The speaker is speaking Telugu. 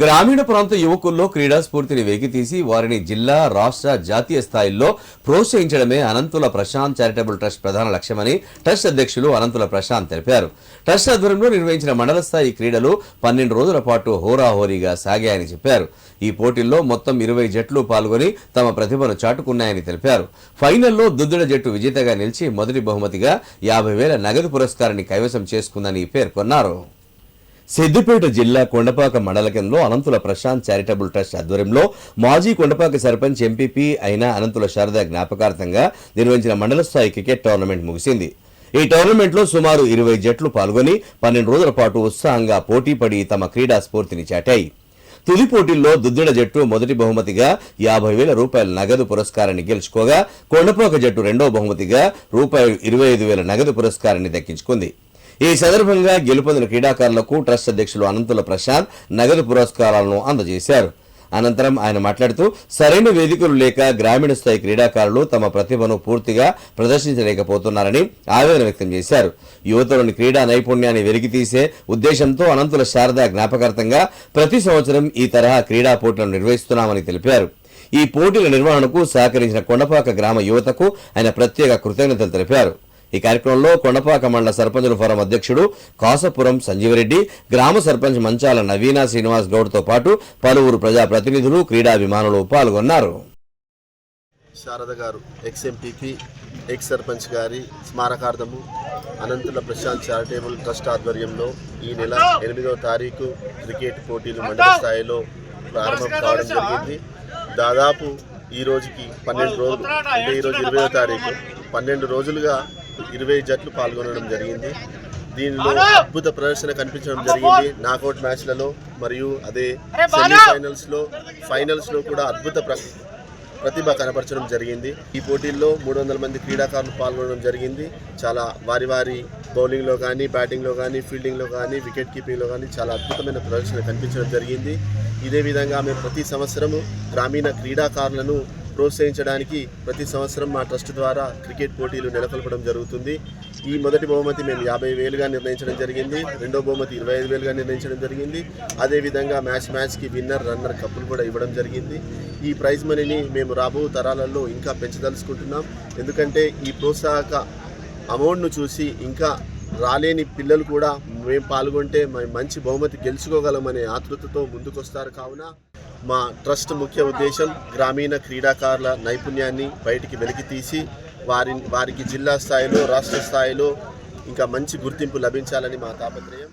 గ్రామీణ ప్రాంత యువకుల్లో క్రీడా స్ఫూర్తిని వెలికితీసి వారిని జిల్లా రాష్ట్ర జాతీయ స్థాయిల్లో ప్రోత్సహించడమే అనంతుల ప్రశాంత్ చారిటబుల్ ట్రస్ట్ ప్రధాన లక్ష్యమని ట్రస్ట్ అధ్యక్షులు అనంతుల ప్రశాంత్ తెలిపారు. ట్రస్ట్ ఆధ్వర్యంలో నిర్వహించిన మండల స్థాయి క్రీడలు పన్నెండు రోజుల పాటు హోరాహోరీగా సాగాయని చెప్పారు. ఈ పోటీల్లో మొత్తం ఇరవై జట్లు పాల్గొని తమ ప్రతిభను చాటుకున్నాయని తెలిపారు. ఫైనల్లో దుద్దుడ జట్టు విజేతగా నిలిచి మొదటి బహుమతిగా యాభై వేల నగదు పురస్కారాన్ని కైవసం చేసుకుందని పేర్కొన్నారు. సిద్దిపేట జిల్లా కొండపాక మండలకంలో అనంతుల ప్రశాంత్ చారిటబుల్ ట్రస్ట్ ఆధ్వర్యంలో మాజీ కొండపాక సర్పంచ్ ఎంపీపీ అయిన అనంతుల శారద జ్ఞాపకార్థంగా నిర్వహించిన మండల స్థాయి క్రికెట్ టోర్నమెంట్ ముగిసింది. ఈ టోర్నమెంట్లో సుమారు ఇరవై జట్లు పాల్గొని పన్నెండు రోజుల పాటు ఉత్సాహంగా పోటీపడి తమ క్రీడా స్ఫూర్తిని చాటాయి. తొలి పోటీల్లో దుద్దిడ జట్టు మొదటి బహుమతిగా యాభై వేల రూపాయల నగదు పురస్కారాన్ని గెలుచుకోగా కొండపాక జట్టు రెండో బహుమతిగా రూపాయలు ఇరవై ఐదు వేల నగదు పురస్కారాన్ని దక్కించుకుంది. ఈ సందర్భంగా గెలుపొందిన క్రీడాకారులకు ట్రస్ట్ అధ్యక్షులు అనంతుల ప్రశాంత్ నగదు పురస్కారాలను అందజేశారు. అనంతరం ఆయన మాట్లాడుతూ సరైన వేదికలు లేక గ్రామీణ స్థాయి క్రీడాకారులు తమ ప్రతిభను పూర్తిగా ప్రదర్శించలేకపోతున్నారని ఆవేదన వ్యక్తం చేశారు. యువతలోని క్రీడా నైపుణ్యాన్ని వెలికితీసే ఉద్దేశంతో అనంతుల శారద జ్ఞాపకార్థంగా ప్రతి సంవత్సరం ఈ తరహా క్రీడా పోటీలను నిర్వహిస్తున్నామని తెలిపారు. ఈ పోటీల నిర్వహణకు సహకరించిన కొండపాక గ్రామ యువతకు ఆయన ప్రత్యేక కృతజ్ఞతలు తెలిపారు. ఈ కార్యక్రమంలో కొండపాక మండల సర్పంచుల ఫోరం అధ్యక్షుడు కాసపురం సంజీవరెడ్డి గ్రామ సర్పంచ్ మంచాల నవీన శ్రీనివాస్ గౌడ్తో పాటు పలువురు ప్రజాప్రతినిధులు క్రీడాభిమానులు పాల్గొన్నారు. శారద గారు ఎక్స్ ఎంపీపీ ఎక్స్ సర్పంచ్ గారి స్మారకార్థము అనంతుల ప్రశాంత్ చారిటబుల్ ట్రస్ట్ ఆధ్వర్యంలో ఈ నెల ఎనిమిదవ తారీఖు క్రికెట్ పోటీలు మండల స్థాయిలో ప్రారంభం కావడం జరిగింది. దాదాపు ఈ రోజుకి పన్నెండు రోజులు అంటే ఈరోజు ఇరవై తారీఖు పన్నెండు రోజులుగా ఇరవై జట్లు పాల్గొనడం జరిగింది. దీనిలో అద్భుత ప్రదర్శన కనిపించడం జరిగింది. నాకౌట్ మ్యాచ్లలో మరియు అదే సెమీఫైనల్స్లో ఫైనల్స్లో కూడా అద్భుత ప్ర ప్రతిభ కనపరచడం జరిగింది. ఈ పోటీల్లో మూడు వందల మంది క్రీడాకారులు పాల్గొనడం జరిగింది. చాలా వారి వారి బౌలింగ్లో కానీ బ్యాటింగ్లో కానీ ఫీల్డింగ్లో కానీ వికెట్ కీపింగ్లో కానీ చాలా అద్భుతమైన ప్రదర్శన కనిపించడం జరిగింది. ఇదే విధంగా మేము ప్రతి సంవత్సరము గ్రామీణ క్రీడాకారులను ప్రోత్సహించడానికి ప్రతి సంవత్సరం మా ట్రస్ట్ ద్వారా క్రికెట్ పోటీలు నెలకొల్పడం జరుగుతుంది. ఈ మొదటి బహుమతి మేము యాభై వేలుగా నిర్ణయించడం జరిగింది. రెండో బహుమతి ఇరవై ఐదు వేలుగా నిర్ణయించడం జరిగింది. అదేవిధంగా మ్యాచ్ మ్యాచ్కి విన్నర్ రన్నర్ కప్పులు కూడా ఇవ్వడం జరిగింది. ఈ ప్రైజ్ మనీని మేము రాబో తరాలలో ఇంకా పెంచదలుచుకుంటున్నాం. ఎందుకంటే ఈ ప్రోత్సాహక అమౌంట్ను చూసి ఇంకా రాలేని పిల్లలు కూడా మేము పాల్గొంటే మంచి బహుమతి గెలుచుకోగలమనే ఆతృతతో ముందుకొస్తారు కావున మా ట్రస్ట్ ముఖ్య ఉద్దేశం గ్రామీణ క్రీడాకారుల నైపుణ్యాన్ని బయటికి వెలికితీసి వారి వారికి జిల్లా స్థాయిలో రాష్ట్ర స్థాయిలో ఇంకా మంచి గుర్తింపు లభించాలని మా తాపత్రయం.